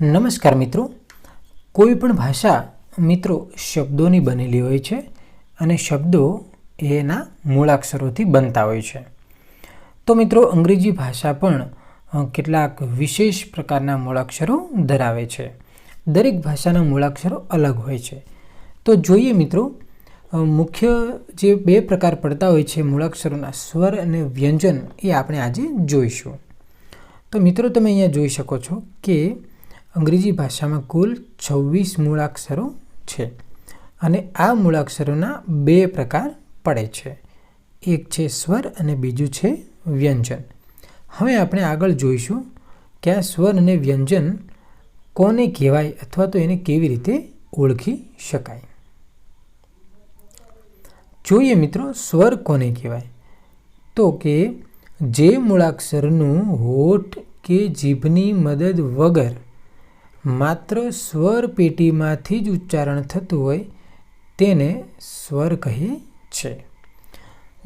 નમસ્કાર મિત્રો. કોઈ પણ ભાષા મિત્રો શબ્દોની બનેલી હોય છે અને શબ્દો એના મૂળાક્ષરોથી બનતા હોય છે. તો મિત્રો, અંગ્રેજી ભાષા પણ કેટલાક વિશેષ પ્રકારના મૂળાક્ષરો ધરાવે છે. દરેક ભાષાના મૂળાક્ષરો અલગ હોય છે. તો જોઈએ મિત્રો મુખ્ય જે બે પ્રકાર પડતા હોય છે મૂળાક્ષરોના સ્વર અને વ્યંજન એ આપણે આજે જોઈશું. તો મિત્રો, તમે અહીંયા જોઈ શકો છો કે અંગ્રેજી ભાષામાં કુલ છવ્વીસ મૂળાક્ષરો છે અને આ મૂળાક્ષરોના બે પ્રકાર પડે છે. એક છે સ્વર અને બીજું છે વ્યંજન. હવે આપણે આગળ જોઈશું કે આ સ્વર અને વ્યંજન કોને કહેવાય અથવા તો એને કેવી રીતે ઓળખી શકાય. જોઈએ મિત્રો, સ્વર કોને કહેવાય? તો કે જે મૂળાક્ષરનું હોઠ કે જીભની મદદ વગર માત્ર સ્વર પેટીમાંથી જ ઉચ્ચારણ થતું હોય તેને સ્વર કહે છે.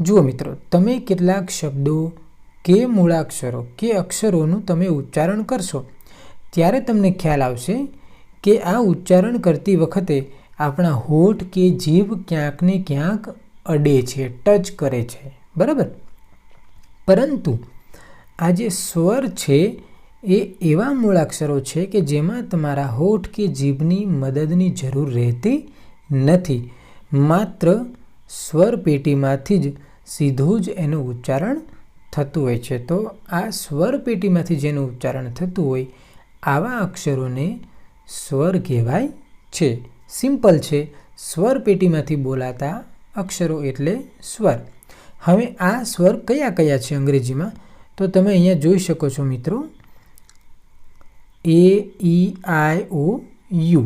જુઓ મિત્રો, તમે કેટલાક શબ્દો કે મૂળાક્ષરો કે અક્ષરોનું તમે ઉચ્ચારણ કરશો, ત્યારે તમને ખ્યાલ આવશે કે આ ઉચ્ચારણ કરતી વખતે આપણા હોઠ કે જીભ ક્યાંક ને ક્યાંક અડે છે, ટચ કરે છે. બરાબર? પરંતુ આ જે સ્વર છે એ એવા મૂળાક્ષરો છે કે જેમાં તમારા હોઠ કે જીભની મદદની જરૂર રહેતી નથી. માત્ર સ્વર પેટીમાંથી જ સીધું જ એનું ઉચ્ચારણ થતું હોય છે. તો આ સ્વર પેટીમાંથી જેનું ઉચ્ચારણ થતું હોય, આવા અક્ષરોને સ્વર કહેવાય છે. સિમ્પલ છે. સ્વર પેટીમાંથી બોલાતા અક્ષરો એટલે સ્વર. હવે આ સ્વર કયા કયા છે અંગ્રેજીમાં? તો તમે અહીંયા જોઈ શકો છો મિત્રો એ ઈ આઈ ઓ યુ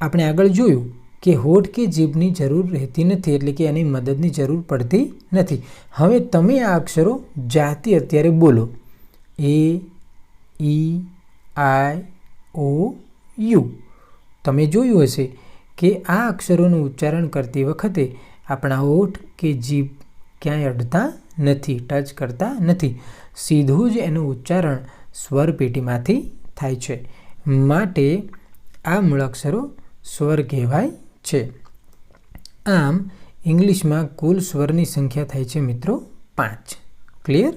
આપણે આગળ જોયું કે હોઠ કે જીભની જરૂર રહેતી નથી, એટલે કે એની મદદની જરૂર પડતી નથી. હવે તમે આ અક્ષરો જાતે અત્યારે બોલો. એ ઈ આઈ ઓ યુ તમે જોયું હશે કે આ અક્ષરોનું ઉચ્ચારણ કરતી વખતે આપણા હોઠ કે જીભ ક્યાંય અડતા નથી, ટચ કરતા નથી. સીધું જ એનું ઉચ્ચારણ સ્વર પેટીમાંથી થાય છે. માટે આ મૂળાક્ષરો સ્વર કહેવાય છે. આમ, ઇંગ્લિશમાં કુલ સ્વરની સંખ્યા થાય છે મિત્રો પાંચ. ક્લિયર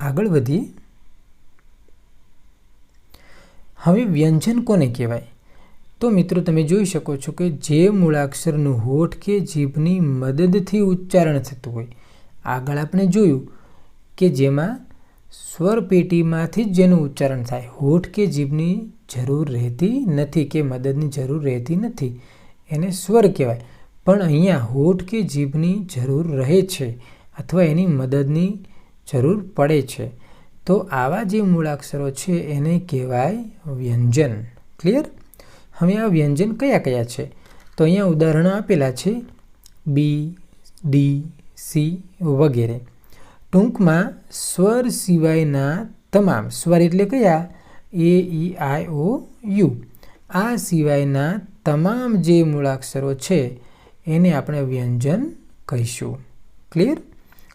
આગળ વધીએ. હવે વ્યંજન કોને કહેવાય? તો મિત્રો, તમે જોઈ શકો છો કે જે મૂળાક્ષરનું હોઠ કે જીભની મદદથી ઉચ્ચારણ થતું હોય. આગળ આપણે જોયું કે જેમાં સ્વર પેટીમાંથી જ જેનું ઉચ્ચારણ થાય. હોઠ કે જીભની જરૂર રહેતી નથી કે મદદની જરૂર રહેતી નથી. એને સ્વર કહેવાય. પણ અહીંયા હોઠ કે જીભની જરૂર રહે છે અથવા એની મદદની જરૂર પડે છે. તો આવા જે મૂળાક્ષરો છે એને કહેવાય વ્યંજન. ક્લિયર હવે આ વ્યંજન કયા કયા છે? તો અહીંયા ઉદાહરણો આપેલા છે. બી, ડી, સી વગેરે. ટૂંકમાં સ્વર સિવાયના તમામ સ્વર એટલે કયા? એ ઈ આઈ ઓ યુ આ સિવાયના તમામ જે મૂળાક્ષરો છે, એને આપણે વ્યંજન કહીશું. ક્લિયર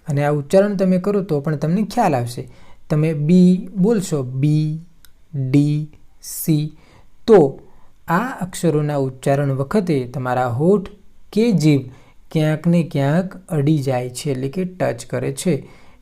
અને આ ઉચ્ચારણ તમે કરો તો પણ તમને ખ્યાલ આવશે. તમે બી બોલશો. બી ડી સી તો આ અક્ષરોના ઉચ્ચારણ વખતે તમારા હોઠ કે જીભ ક્યાંક ને ક્યાંક અડી જાય છે, એટલે કે ટચ કરે છે.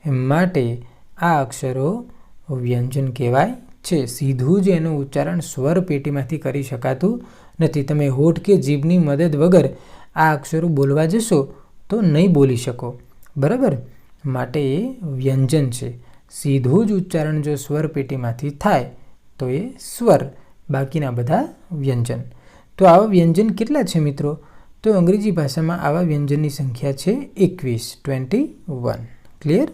માટે આ અક્ષરો વ્યંજન કહેવાય છે. સીધું જ એનું ઉચ્ચારણ સ્વર પેટીમાંથી કરી શકાતું નથી. તમે હોઠ કે જીભની મદદ વગર આ અક્ષરો બોલવા જશો તો નહીં બોલી શકો. બરાબર? માટે એ વ્યંજન છે. સીધું જ ઉચ્ચારણ જો સ્વર પેટીમાંથી થાય તો એ સ્વર. બાકીના બધા વ્યંજન. તો આવા વ્યંજન કેટલા છે મિત્રો? તો અંગ્રેજી ભાષામાં આવા વ્યંજનની સંખ્યા છે એકવીસ ટ્વેન્ટી વન ક્લિયર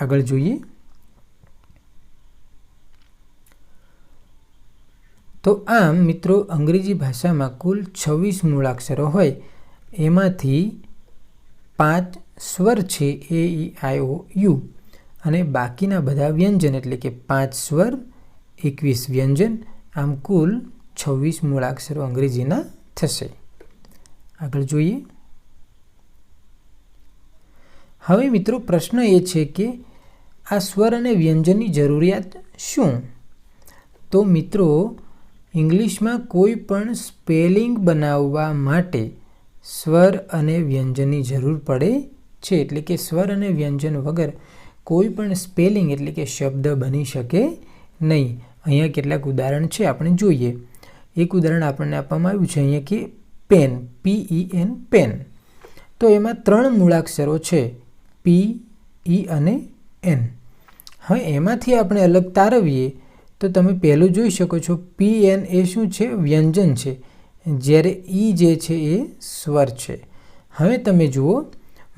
આગળ જોઈએ. તો આમ મિત્રો, અંગ્રેજી ભાષામાં કુલ છવ્વીસ મૂળાક્ષરો હોય. એમાંથી પાંચ સ્વર છે, એ, ઈ, આઈ, ઓ, યુ. અને બાકીના બધા વ્યંજન એટલે કે પાંચ સ્વર, એકવીસ વ્યંજન, આમ કુલ છવ્વીસ મૂળાક્ષરો અંગ્રેજીના થશે. આગળ જોઈએ. હવે મિત્રો, પ્રશ્ન એ છે કે આ સ્વર અને વ્યંજનની જરૂરિયાત શું? તો મિત્રો, ઇંગ્લિશમાં કોઈ પણ સ્પેલિંગ બનાવવા માટે સ્વર અને વ્યંજનની જરૂર પડે છે. એટલે કે સ્વર અને વ્યંજન વગર કોઈ પણ સ્પેલિંગ એટલે કે શબ્દ બની શકે નહીં. અહીંયા કેટલાક ઉદાહરણ છે, આપણે જોઈએ. એક ઉદાહરણ આપણને આપવામાં આવ્યું છે, અહીંયા કે pen P E N pen. તો એમાં ત્રણ મૂળાક્ષરો છે પી ઈ અને એન હવે એમાંથી આપણે અલગ તારવીએ, તો તમે પહેલું જોઈ શકો છો પી એન એ શું છે? વ્યંજન છે. જ્યારે ઈ જે છે એ સ્વર છે. હવે તમે જુઓ,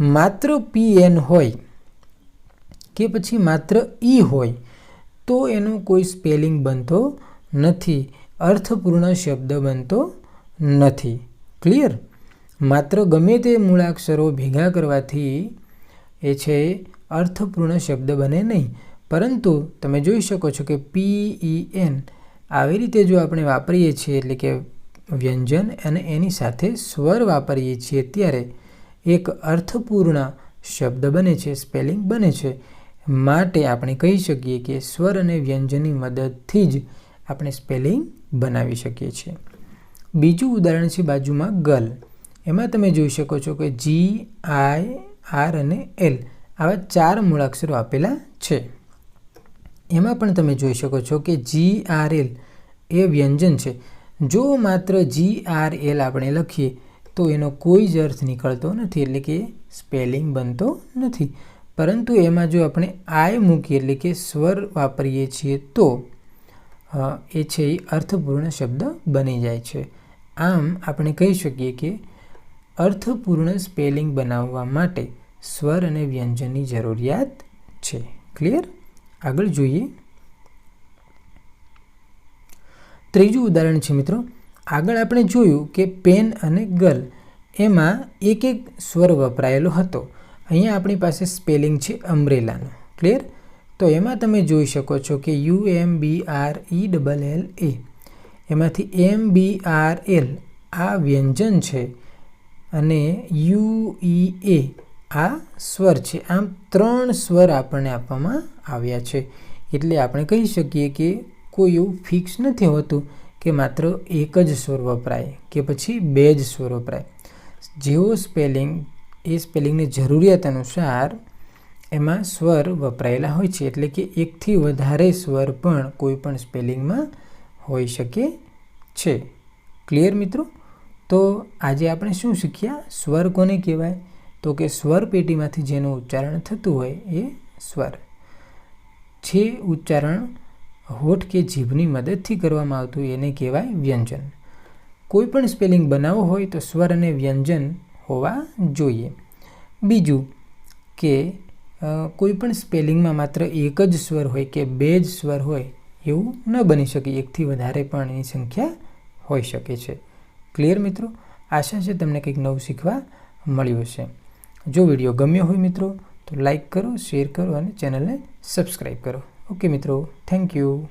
માત્ર પી એન હોય કે પછી માત્ર ઈ હોય, તો એનો કોઈ સ્પેલિંગ બનતો નથી. અર્થપૂર્ણ શબ્દ બનતો નથી. ક્લિયર માત્ર ગમે તે મૂળાક્ષરો ભેગા કરવાથી એ છે, અર્થપૂર્ણ શબ્દ બને નહીં. પરંતુ તમે જોઈ શકો છો કે પી ઈ એન આવી રીતે જો આપણે વાપરીએ છીએ, એટલે કે વ્યંજન અને એની સાથે સ્વર વાપરીએ છીએ, ત્યારે એક અર્થપૂર્ણ શબ્દ બને છે, સ્પેલિંગ બને છે. માટે આપણે કહી શકીએ કે સ્વર અને વ્યંજનની મદદથી જ આપણે સ્પેલિંગ બનાવી શકીએ છીએ. બીજું ઉદાહરણ છે બાજુમાં ગલ. એમાં તમે જોઈ શકો છો કે જી આઈ આર અને એલ આવા ચાર મૂળાક્ષરો આપેલા છે. એમાં પણ તમે જોઈ શકો છો કે જી આર એલ એ વ્યંજન છે. જો માત્ર જી આર એલ આપણે લખીએ, તો એનો કોઈ જ અર્થ નીકળતો નથી, એટલે કે સ્પેલિંગ બનતો નથી. પરંતુ એમાં જો આપણે આય મૂકીએ, એટલે કે સ્વર વાપરીએ છીએ, તો એ છે એ અર્થપૂર્ણ શબ્દ બની જાય છે. આમ આપણે કહી શકીએ કે અર્થપૂર્ણ સ્પેલિંગ બનાવવા માટે સ્વર અને વ્યંજનની જરૂરિયાત છે. ક્લિયર? આગળ જોઈએ. ત્રીજું ઉદાહરણ છે મિત્રો. આગળ આપણે જોયું કે પેન અને ગર્લ એમાં એક એક સ્વર વપરાયેલો હતો. અહીંયા આપણી પાસે સ્પેલિંગ છે અમ્બ્રેલાનો. ક્લિયર તો એમાં તમે જોઈ શકો છો કે U M B R E double L A. એમાંથી એમ બી આર એલ આ વ્યંજન છે. અને યુ ઈ એ આ સ્વર છે. આમ ત્રણ સ્વર આપણને આપવામાં આવ્યા છે. એટલે આપણે કહી શકીએ કે કોઈ એવું ફિક્સ નથી હોતું કે માત્ર એક જ સ્વર વપરાય કે પછી બે જ સ્વર વપરાય. જેવો સ્પેલિંગ એ સ્પેલિંગની જરૂરિયાત અનુસાર એમાં સ્વર વપરાયેલા હોય છે. એટલે કે એકથી વધારે સ્વર પણ કોઈ પણ સ્પેલિંગમાં હોઈ શકે છે. ક્લિયર મિત્રો? તો આજે આપણે શું શીખ્યા? સ્વર કોને કહેવાય? તો કે સ્વર પેટીમાંથી જેનું ઉચ્ચારણ થતું હોય એ સ્વર. છે ઉચ્ચારણ હોઠ કે જીભની મદદથી કરવામાં આવતું એને કહેવાય વ્યંજન. કોઈ પણ સ્પેલિંગ બનાવવો હોય તો સ્વર અને વ્યંજન હોવા જોઈએ. બીજું કે કોઈ પણ સ્પેલિંગમાં માત્ર એક જ સ્વર હોય કે બે જ સ્વર હોય એવું ન બની શકે. એકથી વધારે પણ એની સંખ્યા હોઈ શકે છે. ક્લિયર મિત્રો? આશા છે તમને કંઈક નવું શીખવા મળ્યું હશે. જો વીડિયો ગમ્યો હોય મિત્રો, તો લાઈક કરો, શેર કરો અને ચેનલને સબસ્ક્રાઈબ કરો. ઓકે મિત્રો, થેન્ક યુ.